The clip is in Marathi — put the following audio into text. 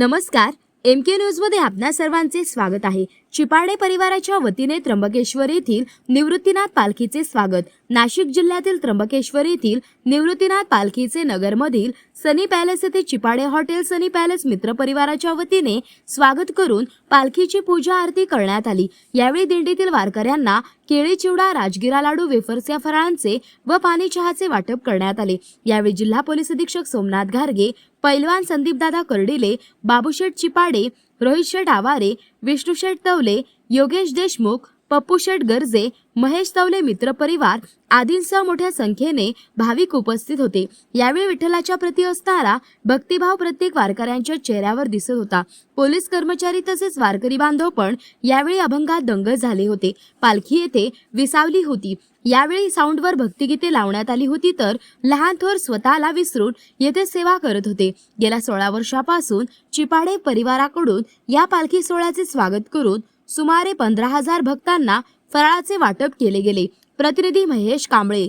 नमस्कार एम के न्यूजमध्ये आपणा सर्वांचे स्वागत आहे. चिपाडे परिवाराच्या वतीने त्र्यंबकेश्वर येथील निवृत्तीनाथ पालखीचे स्वागत. नाशिक जिल्ह्यातील त्र्यंबकेश्वर येथील निवृत्तीनाथ पालखीचे नगरमधील सनी पॅलेस येथे चिपाडे हॉटेल सनी पॅलेस मित्र परिवाराच्या वतीने स्वागत करून पालखीची पूजा आरती करण्यात आली. यावेळी दिंडीतील वारकऱ्यांना केळी चिवडा राजगिरा लाडू वेफर्स या फराळांचे व पाणी चहाचे वाटप करण्यात आले. यावेळी जिल्हा पोलीस अधीक्षक सोमनाथ घारगे पैलवान संदीपदादा कर्डिले बाबूशेठ चिपाडे रोहित शेठ आवारे विष्णू शेट तवले योगेश देशमुख पप्पू शेट गर्जे महेश तवले मित्र परिवार आदींसह मोठ्या संख्येने भाविक उपस्थित होते. यावेळी विठ्ठलाच्या प्रती असणारा भक्तिभाव प्रत्येक वारकऱ्यांच्या चेहऱ्यावर दिसत होता. पोलीस कर्मचारी तसेच वारकरी बांधव पण यावेळी अभंगात दंग झाले होते. पालखी येथे विसावली होती. यावेळी साऊंडवर भक्तिगीते लावण्यात आली होती तर लहान थोर स्वतःला विसरून येथे सेवा करत होते. गेल्या सोळा वर्षापासून चिपाडे परिवाराकडून या पालखी सोहळ्याचे स्वागत करून सुमारे पंधरा हजार भक्तांना फराळाचे वाटप केले गेले. प्रतिनिधी महेश कांबळे.